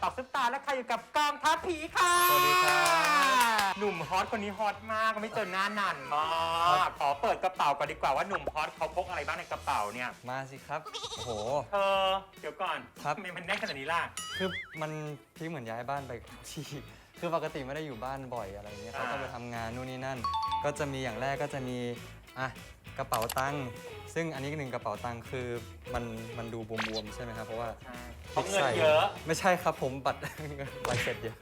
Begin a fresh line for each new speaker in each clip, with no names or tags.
ตอบซุปตาและใครอยู่กับกองทัพผีค่ะ
สวัสดีครับ
หนุ่มฮอตคนนี้ฮอตมากไม่เจอหน้านานมากขอเปิดกระเป๋าก่อนดีกว่าว่าหนุ่มฮอตเขาพกอะไรบ้างในกระเป๋าเนี่ย
มาสิครับ โอ้โห
เธอเดี๋ยวก่อน
ครับ
ทำไมมันแน่นขนาดนี้ล่ะ
คือมันพี่เหมือนย้ายบ้านไปที่ คือปกติไม่ได้อยู่บ้านบ่อยอะไรอย่างเงี้ยเขา
อ่า
ก็ไปทำงานนู่นนี่นั่น ก็จะมีอย่างแรกก็จะมี อะ กระเป๋าตังค์ซึ่งอันนี้หนึ่งกระเป๋าตังค์คือมันมันดูบวมๆใช่ไหมครับ เพราะว่า
ใช่เพราะเงินเยอะ
ไม่ใช่ครับผมบัตร ใบเสร็จเยอะ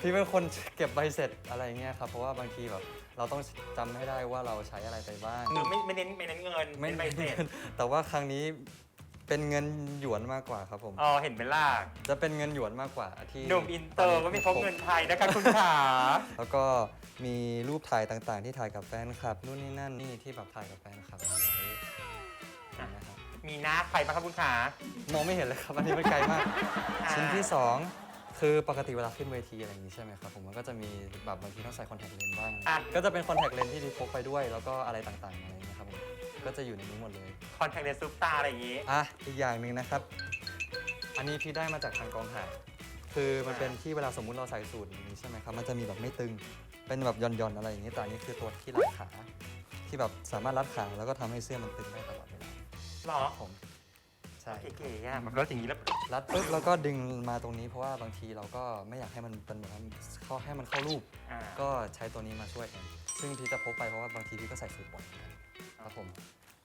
พี่เป็นคนเก็บใบเสร็จอะไรเงี้ยครับ เพราะว่าบางทีแบบเราต้องจำให้ได้ว่าเราใช้อะไรไปบ้าง
คือไม่ไม่เน้นไม่เน้นเงิน
ไม่
เป็นใบเสร็จ
แต่ว่าครั้งนี้เป็นเงินหยวนมากกว่าครับผม
อ๋อเห็นไหมล่ะ
จะเป็นเงินหยวนมากกว่าที่
หนุ่มอินเตอร์ก็ไม่พกเงินไทยนะคะคุณขา
แล้วก็ มีรูปถ่ายต่างๆ ที่ถ่ายกับแฟนคลับนู่นนี่นั่นนี่ที่แบบถ่ายกับแฟนคลับเอาไว้เห็นไหมครับ
มีหน้าใครบ้างครับคุณขาม
องไม่เห็นเลยครับ อันนี้มันไกลมาก
อ่า
ชิ้นที่สองคือปกติเวลาขึ้นเวทีอะไรอย่างนี้ใช่ไหมครับผมมันก็จะมีแบบบางทีต้องใส่คอนแทคเลนส์บ้าง
อะ
ก็จะเป็นคอนแทคเลนส์ที่ดีพกไปด้วย แล้วก็อะไรต่างๆอะไรอย่างเงี้ยครับผมก็จะอยู่ในนี้หมดเลย
คอนแทคเลนส์ซุปตาอะไรอย่างงี้
อะ อีกอย่างหนึ่งนะครับ อันนี้พี่ได้มาจากทางกองถ่าย คือมันเป็นที่เวลาสมมุติเราใส่สูทอย่างนี้ใช่ไหมครับ มันจะมีแบบไม่ตึง เป็นแบบหย่อนๆอะไรอย่างนี้ แต่อันนี้คือตัวที่รัดขา ที่แบบสามารถรัดขาแล้วก็ทำให้เสื้อมันตึงได้ตลอดเวลา
หรอ
ผม ใช่
เก๋ๆอะมันก็อย่างนี้แล้ว
รัดปุ๊บแล้วก็ดึงมาตรงนี้เพราะว่าบางทีเราก็ไม่อยากให้มันเป็นเหมือนเข้าให้มันเข้ารูป
อ่า
ก็ใช้ตัวนี้มาช่วยแทนซึ่งพี่จะพกไปเพราะว่าบางทีพี่ก็ใส่สูทบ่อยเหมือนกันครับผม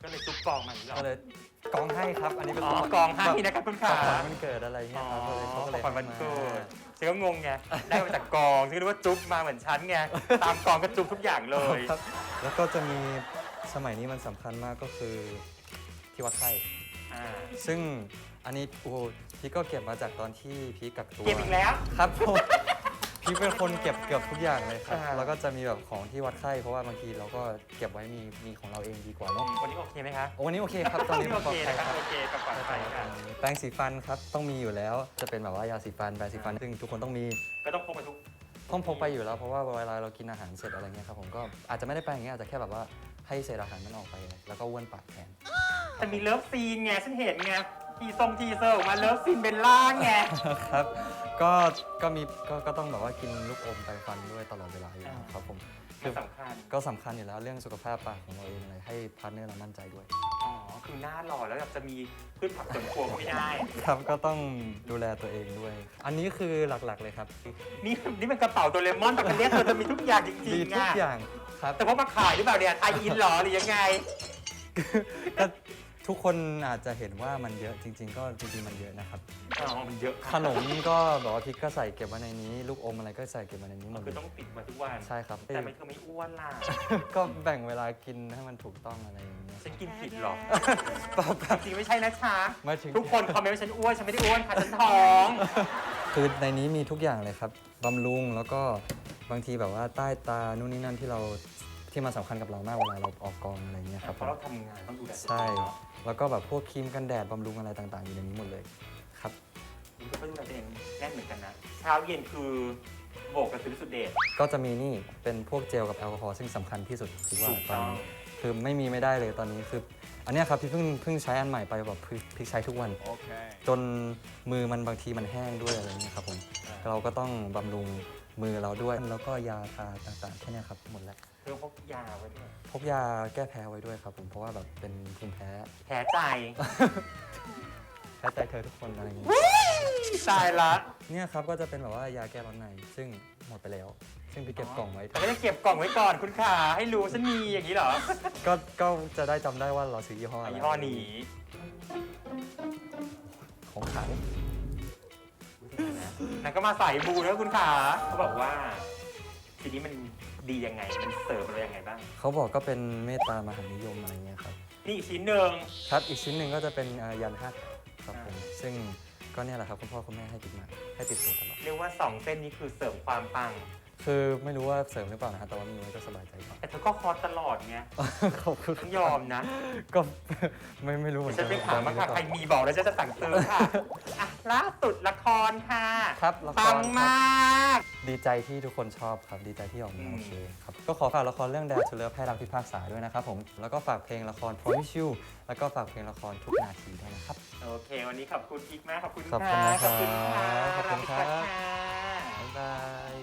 ก็เลยซุปกองมาอย่างนี้หรอ
ก็เลย กองให้ครับ อันนี้เป็น
อ๋อกองให้นะครับคุณ
ขอ
ขา
งขวัญวันเกิดอะไรเงี้ยครับก็เลยเขาก็เลย
ของขวัญวัน
ให้มา
เกิดฉันก็งงไง ได้มาจากกองฉันก็รู้ว่าจุ๊บมาเหมือนฉันไง ตามกองก็จุ๊บทุกอย่างเลย
ครับ แล้วก็จะมีสมัยนี้มันสำคัญมากก็คือที่วัดไข้
อ่า
ซึ่งอันนี้โอ้โหพี่ก็เก็บมาจากตอนที่พี่กักตัว
เก็บอีกแล้ว
ครับผม พี่เป็นคนเก็บเกือบทุกอย่างเลยครับ
อ่า
แล้วก็จะมีแบบของที่วัดไข้เพราะว่าบางทีเราก็เก็บไว้มีมีของเราเองดีกว่าเนาะ
วันนี้โอเคไหมคะ
โอ้วันนี้โอเคครับ ตอนนี้
โอ
ปลอ
เค
ดภัย
นะค
ค
รั
รั
บบโอเคกับปลอดภัยค่ะ
แปรงสีฟันครับต้องมีอยู่แล้ว จะเป็นแบบว่ายาสีฟันแปรงสีฟันซึ่งทุกคนต้องมี
ก็ต้องพกไปทุก
ต้องพกไปอยู่แล้วเพราะว่าเวลาเรากินอาหารเสร็จอะไรเงี้ยครับผมก็อาจจะไม่ได้แปรงอย่างเงี้ยอาจจะแค่แบบว่าให้เศษอาหารมันออกไป แล้วก็ว้วนปากแทน
แต่มีเลิฟซีนไงฉันเห็นไง ทีทรงทีเซอร์ออกมาเลิฟซีนเป็นล่างไง
ครับ ก็ ก็มี ก็ ก็ต้องแบบว่ากินลูกอมแปรงฟันด้วยตลอดเวลาอยู่แล้วครับผม
มันสำคัญ
ก็สำคัญอยู่แล้วเรื่องสุขภาพปากของเราเองอะไรให้พาร์ทเนอร์เรามั่นใจด้วย
อ๋อ คือหน้าหล่อแล้วแบบจะมีพืชผักสวนครัวก็ไม่ได้
ครับ ก็ต้องดูแลตัวเองด้วย อันนี้คือหลักๆเลยครับ
นี่ นี่เป็นกระเป๋าโดเรมอนแต่กันเรียกเธอจะมีทุกอย่างจริ
ดี
งๆ
ทุก
อะ
อย่างครับ
แต่ว่ามาขายหรือเปล่าเนี่ยไทยอินเหรอหรือยังไง
ก็ ทุกคนอาจจะเห็นว่ามันเยอะจริง ๆ ก็จริงๆมันเยอะนะครับ
อ๋อมันเยอะ
ขนมก็แบบว่าพริกก็ใส่เก็บไว้ในนี้ ลูกอมอะไรก็ใส่เก็บไว้ในนี้หมด
คือ
เล
ต้อยงติดมาทุกวัน
ใช่ครับ
แต่มันคือไม่อ้วนล่ะ
ก็แบ่งเวลากินให้มันถูกต้องอะไรอย่างเงี้ย
ฉันกินผิดเหรอ
เปล่าครับ
จริงๆไม่ใช่นะช้า
ไม่ถึง
ทุกคนคอมเมนต์ว่าฉันอ้วนฉันไม่ได้อ้วนค่ะฉันท้อง
คือในนี้มีทุกอย่างเลยครับบำรุงแล้วก็บางทีแบบว่าใต้ตานู่นนี่นั่นที่เราที่มันสำคัญกับเรามากเวลาเราออกกองอะไรเงี้ยครับ
เพ
ผม
ราะเราทำงานต้องดูแลตัว
ใช่
เองเนาะ
แล้วก็แบบพวกครีมกันแดดบำรุงอะไรต่างๆ อยู่ในนี้หมดเลยครับ
นี่ก็ดูแลตัวเองแน่นเหมือนกันนะ เช้าเย็นคือโบกกับซื้อสุดเดช
ก็จะมีนี่เป็นพวกเจลกับแอลกอฮอล์ซึ่งสำคัญที่สุดคิดว่า
ถูก
ต
ต้
อน
อง
นี้คือไม่มีไม่ได้เลยตอนนี้คือ อันเนี้ยครับพี่เพิ่งเพิ่งใช้อันใหม่ไปแบบพี่พี่ใช้ทุกวันจนมือมันบางทีมันแห้งด้วยอะไรเงี้ยครับผมเราก็ต้องบำรุง มือเราด้วย แล้วก็ยาทาต่างๆแค่เนี้ยครับหมดแล้ว
เธอพกยาไว้ด้วย
พกยาแก้แพ้ไว้ด้วยครับผมเพราะว่าแบบเป็นภูมิแพ้
แผลใจ
แพ้ใจเธอทุกคนอะไรอย่างเงี้ย
ตายละ
เนี่ยครับก็จะเป็นแบบว่ายาแก้ร้อนในซึ่งหมดไปแล้ว ซึ่งพี่เก็บกล่องไว้
แต่ก็จะเก็บกล่องไว้ก่อนคุณขาให้รู้ฉันมีอย่างนี้เหรอ
ก็ก็จะได้จำได้ว่าเราซื้อยี่ห้ออะไร
ยี่ห้อนี้
ของขาย
นั่นก็มาใส่บูแล้วคุณขาเขาบอกว่าทีนี้มันดียังไง มันเสริมอะไรยังไงบ้าง
เขาบอกก็เป็นเมตตามหานิยมอะไรเงี้ยครับ
นี่อีกชิ้นหนึ่ง
ครับอีกชิ้นหนึ่งก็จะเป็นเอ่อยันฮัทครับผม
อ่า
ซึ่งก็เนี่ยแหละครับคุณพ่อคุณแม่ให้ติดมาให้ติดตัวตลอด
เรียกว่าสองเส้นนี้คือเสริมความปัง
คือไม่รู้ว่าเสริมหรือเปล่านะฮะแต่ว่ามีไว้ก็สบายใจกว่า
แต่เธอก็คอสตลอดไง
ขอบคุณ
ต้องยอมนะ
ก็ไม่ไม่รู้เหมือน
ฉั
กันน
ไปถามมาค่ะ
ว่
ใครมีบอกแล้วจะจะสั่งซื้อค่ะอะล่าสุดละครค่ะ
ครับละคร
ปังมาก
ดีใจที่ทุกคนชอบครับดีใจที่ออกมา
อืม
โอเคครับก็ขอฝากละครเรื่อง Dare to Love ให้รักพิพากษาด้วยนะครับผมแล้วก็ฝากเพลงละคร Promise You แล้วก็ฝากเพลงละครทุกนาทีด้วยนะครับ
โอเค วันนี้ขอบคุณอีกมากขอบคุณ
ขอบคุณนะครับ
ขอบคุณค่ะ
ขอบคุณครับ